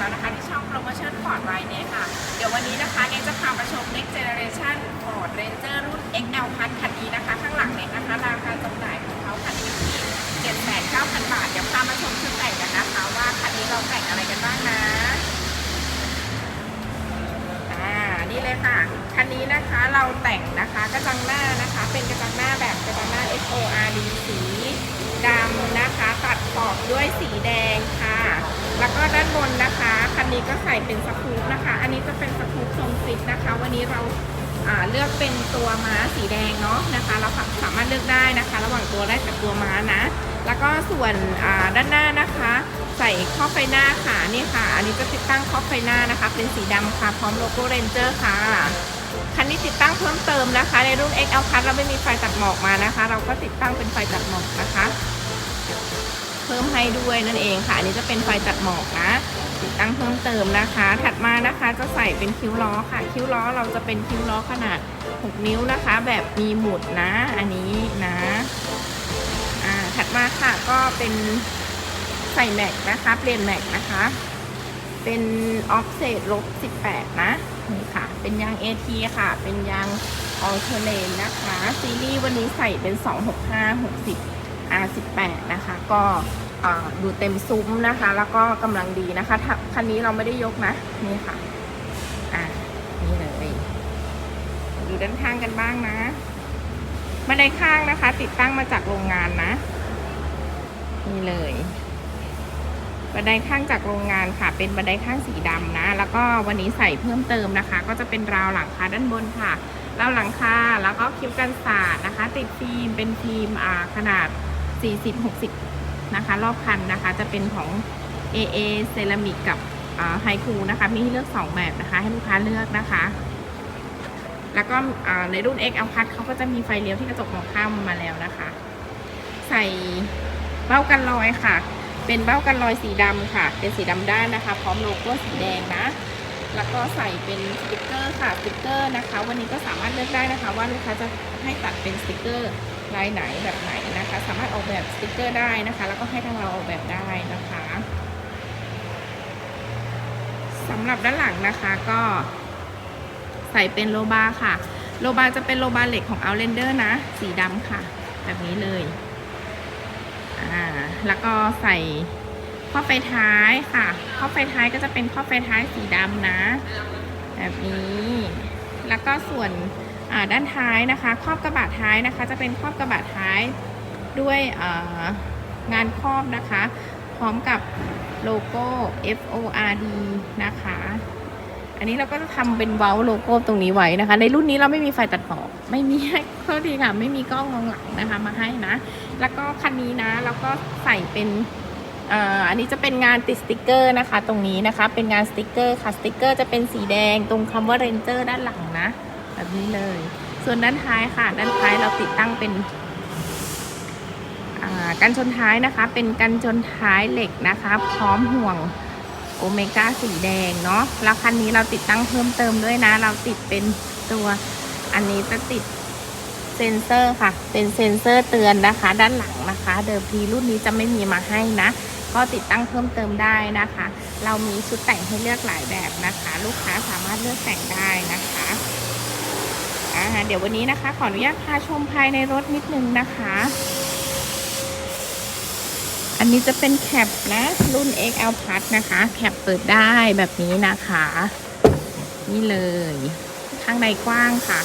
แล้วนะคะที่ช่องโปรโมชั่นฟอร์ดไวเน่ค่ะ เดี๋ยววันนี้นะคะเนจะพามาชม next generation Ford Ranger รุ่น XL พัทคันนี้นะคะ ข้างหลังเนนะคะราคาจำหน่ายของเขาคันนี้ที่79,000 บาท เดี๋ยวพามาชมชุดแต่งกันนะคะ ว่าคันนี้เราแต่งอะไรกันบ้างนะอ่านี่เลยค่ะ คันนี้นะคะเราแต่งนะคะกระจังหน้านะคะ เป็นกระจังหน้าแบบกระจังหน้า FORD สีดำนะคะ ตัดขอบด้วยสีแดงค่ะ แล้วก็ด้านบนนะคะ นนี้ก็ใส่เป็นสกู๊ปนะคะ อันนี้จะเป็นสกู๊ปทรงฟิตนะคะ วันนี้เราเลือกเป็นตัวม้าสีแดงเนาะนะคะเราสามารถเลือกได้นะคะ ระหว่างตัวแรกกับตัวม้านะ แล้วก็ส่วนด้านหน้านะคะ ใส่ข้อไฟหน้าค่ะนี่ค่ะ อันนี้จะติดตั้งข้อไฟหน้านะคะ เป็นสีดำค่ะพร้อมโลโก้เรนเจอร์ค่ะคันนี้ติดตั้งเพิ่มเติมนะคะ ในรุ่น XL Plus เราไม่มีไฟตัดหมอกมานะคะ เราก็ติดตั้งเป็นไฟตัดหมอกนะคะ เพิ่มให้ด้วยนั่นเองค่ะ อันนี้จะเป็นไฟตัดหมอกนะ ติดตั้งเพิ่มเติมนะคะ ถัดมานะคะจะใส่เป็นคิ้วล้อค่ะ คิ้วล้อเราจะเป็นคิ้วล้อขนาด 6 นิ้วนะคะ แบบมีหมุดนะ อันนี้นะอ่าถัดมาค่ะก็เป็นใส่แม็กนะคะเปลี่ยนแม็กนะคะ เป็นออฟเซตลบ18 นะนี่ค่ะ เป็นยาง AT ค่ะ เป็นยางออลเทเลนนะคะ ซีรีส์วันนี้ใส่เป็น 265 60 R18 นะคะ ก็ อ่าดูเต็มซุ้มนะคะ แล้วก็กำลังดีนะคะถ้าคันนี้เราไม่ได้ยกนะ นี่ค่ะ อ่านี่เลยดูด้านข้างกันบ้างนะบันไดข้างนะคะ ติดตั้งมาจากโรงงานนะ นี่เลยบันไดข้างจากโรงงานค่ะ เป็นบันไดข้างสีดำนะ แล้วก็วันนี้ใส่เพิ่มเติมนะคะ ก็จะเป็นราวหลังคาด้านบนค่ะราวหลังคาแล้วก็คิ้วกันศาสตร์นะคะ ติดฟิล์มเป็นฟิล์มอ่าขนาด 40-60 นะคะ รอบคันนะคะ จะเป็นของ AA เซรามิกกับไฮคูนะคะ มีให้เลือก 2 แบบนะคะ ให้ลูกค้าเลือกนะคะ แล้วก็ในรุ่น X L Plus เขาก็จะมีไฟเลี้ยวที่กระจกมองข้ามมาแล้วนะคะ ใส่เบ้ากันรอยค่ะ เป็นเบ้ากันรอยสีดำค่ะ เป็นสีดำด้านนะคะ พร้อมโลโก้สีแดงนะแล้วก็ใส่เป็นสติกเกอร์ค่ะสติกเกอร์นะคะ วันนี้ก็สามารถเลือกได้นะคะ ว่าลูกค้าจะให้ตัดเป็นสติกเกอร์ ลายไหนแบบไหนนะคะ สามารถออกแบบสติกเกอร์ได้นะคะ แล้วก็ให้ทางเราออกแบบได้นะคะสำหรับด้านหลังนะคะก็ใส่เป็นโลบาค่ะ โลบาจะเป็นโลบาเหล็กของ Outlander นะ สีดำค่ะ แบบนี้เลยอ่าแล้วก็ใส่ข้อไฟท้ายค่ะ ข้อไฟท้ายก็จะเป็นข้อไฟท้ายสีดำนะ แบบนี้ แล้วก็ส่วน ด้านท้ายนะคะครอบกระบะท้ายนะคะ จะเป็นครอบกระบะท้ายด้วยงานครอบนะคะ พร้อมกับโลโก้ F O R D นะคะ อันนี้เราก็จะทำเป็นเว้าโลโก้ตรงนี้ไว้นะคะ ในรุ่นนี้เราไม่มีไฟตัดหมอกไม่มีให้โทษทีค่ะไม่มีกล้องมองหลังนะคะมาให้นะ แล้วก็คันนี้นะเราก็ใส่เป็นอันนี้จะเป็นงานติดสติกเกอร์นะคะ ตรงนี้นะคะ เป็นงานสติกเกอร์ค่ะสติกเกอร์จะเป็นสีแดงตรงคำว่าเรนเจอร์ด้านหลังนะ แบบนี้เลย ส่วนด้านท้ายค่ะ ด้านท้ายเราติดตั้งเป็นกันชนท้ายนะคะ เป็นกันชนท้ายเหล็กนะคะ พร้อมห่วงโอเมก้าสีแดงเนาะแล้วคันนี้เราติดตั้งเพิ่มเติมด้วยนะ เราติดเป็นตัวอันนี้จะติดเซนเซอร์ค่ะ เป็นเซนเซอร์เตือนนะคะ ด้านหลังนะคะ เดิมทีรุ่นนี้จะไม่มีมาให้นะ ก็ติดตั้งเพิ่มเติมได้นะคะ เรามีชุดแต่งให้เลือกหลายแบบนะคะ ลูกค้าสามารถเลือกแต่งได้นะคะ อ่าเดี๋ยววันนี้นะคะ ขออนุญาตพาชมภายในรถนิดนึงนะคะ อันนี้จะเป็นแคปนะรุ่น XL Plus นะคะ แคปเปิดได้แบบนี้นะคะ นี่เลย ข้างในกว้างค่ะ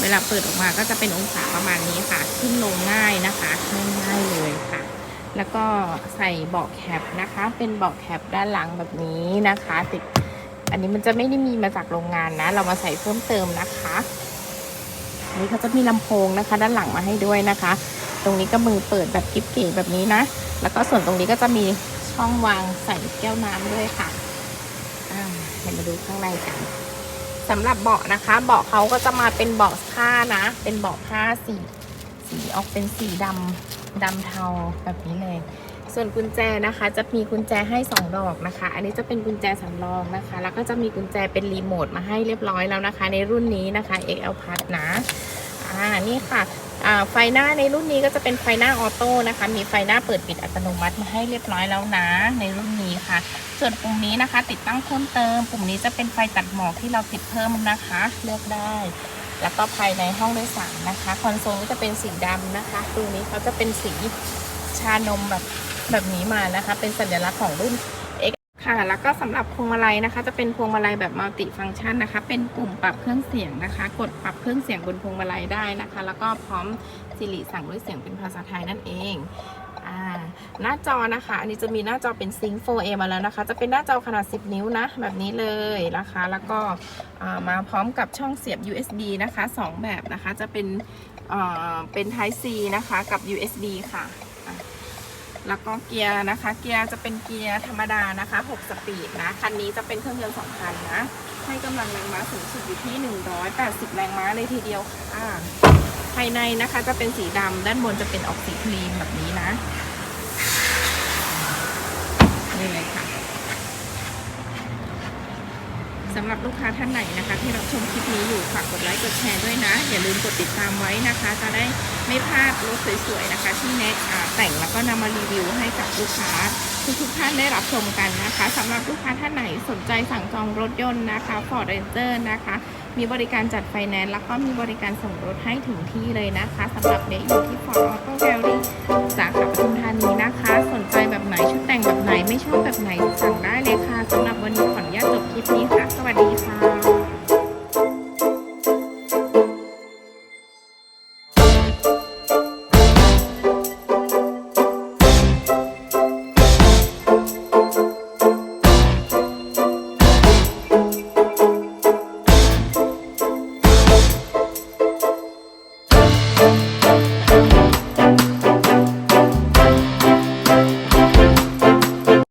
เวลาเปิดออกมาก็จะเป็นองศาประมาณนี้ค่ะ ขึ้นลงง่ายนะคะง่ายๆเลยค่ะ แล้วก็ใส่เบาะแคปนะคะ เป็นเบาะแคปด้านหลังแบบนี้นะคะติด อันนี้มันจะไม่ได้มีมาจากโรงงานนะ เรามาใส่เพิ่มเติมนะคะอันนี้เขาจะมีลำโพงนะคะ ด้านหลังมาให้ด้วยนะคะ ตรงนี้ก็มือเปิดแบบกิ๊บเก๋แบบนี้นะ แล้วก็ส่วนตรงนี้ก็จะมีช่องวางใส่แก้วน้ำด้วยค่ะอ่าเดี๋ยวมาดูข้างในกันสำหรับเบาะนะคะ เบาะเขาก็จะมาเป็นเบาะผ้านะ เป็นเบาะผ้าสีสีออกเป็นสีดำดำเทาแบบนี้เลย ส่วนกุญแจนะคะจะมีกุญแจให้ 2 ดอกนะคะ อันนี้จะเป็นกุญแจสำรองนะคะ แล้วก็จะมีกุญแจเป็นรีโมทมาให้เรียบร้อยแล้วนะคะ ในรุ่นนี้นะคะ XL Plus นะอ่านี่ค่ะไฟหน้าในรุ่นนี้ก็จะเป็นไฟหน้าออโต้นะคะ มีไฟหน้าเปิดปิดอัตโนมัติมาให้เรียบร้อยแล้วนะ ในรุ่นนี้ค่ะ ส่วนปุ่มนี้นะคะ ติดตั้งเพิ่มเติม ปุ่มนี้จะเป็นไฟตัดหมอกที่เราติดเพิ่มนะคะ เลือกได้ แล้วก็ภายในห้องโดยสารนะคะ คอนโซลก็จะเป็นสีดำนะคะ ตรงนี้เขาจะเป็นสีชานมแบบ แบบนี้มานะคะ เป็นสัญลักษณ์ของรุ่น X ค่ะ แล้วก็สำหรับพวงมาลัยนะคะ จะเป็นพวงมาลัยแบบมัลติฟังก์ชันนะคะ เป็นปุ่มปรับเครื่องเสียงนะคะ กดปรับเครื่องเสียงบนพวงมาลัยได้นะคะ แล้วก็พร้อมสิริสั่งด้วยเสียงเป็นภาษาไทยนั่นเองหน้าจอนะคะ อันนี้จะมีหน้าจอเป็น Sync 4A มาแล้วนะคะ จะเป็นหน้าจอขนาด 10 นิ้วนะ แบบนี้เลยนะคะ แล้วก็มาพร้อมกับช่องเสียบ USB นะคะ 2 แบบนะคะ จะเป็นเป็น Type C นะคะ กับ USB ค่ะ แล้วก็เกียร์นะคะ เกียร์จะเป็นเกียร์ธรรมดานะคะ 6 สปีดนะ คันนี้จะเป็นเครื่องยนต์2คันนะ ให้กำลังแรงม้าสูงสุดอยู่ที่ 180 แรงม้าเลยทีเดียวค่ะ ภายในนะคะจะเป็นสีดำด้านบนจะเป็นออกสีครีมแบบนี้นะนี่เลยค่ะ สำหรับลูกค้าท่านไหนนะคะ ที่รับชมคลิปนี้อยู่ฝากกดไลค์กดแชร์ด้วยนะ อย่าลืมกดติดตามไว้นะคะ จะได้ไม่พลาดรถสวยๆนะคะ ที่แนะอ่าแต่งแล้วก็นำมารีวิวให้กับลูกค้าทุกๆท่านได้รับชมกันนะคะสำหรับลูกค้าท่านไหนสนใจสั่งจองรถยนต์นะคะ Ford Ranger นะคะ มีบริการจัดไฟแนนซ์แล้วก็มีบริการส่งรถให้ถึงที่เลยนะคะสำหรับเด็กอยู่ที่ Ford Auto Gallery สาขาปทุมธานีนะคะ สนใจแบบไหนชุดแต่งแบบไหนไม่ชอบแบบไหน ญาตจบคลิปนี้ค่ะ สวัสดีค่ะ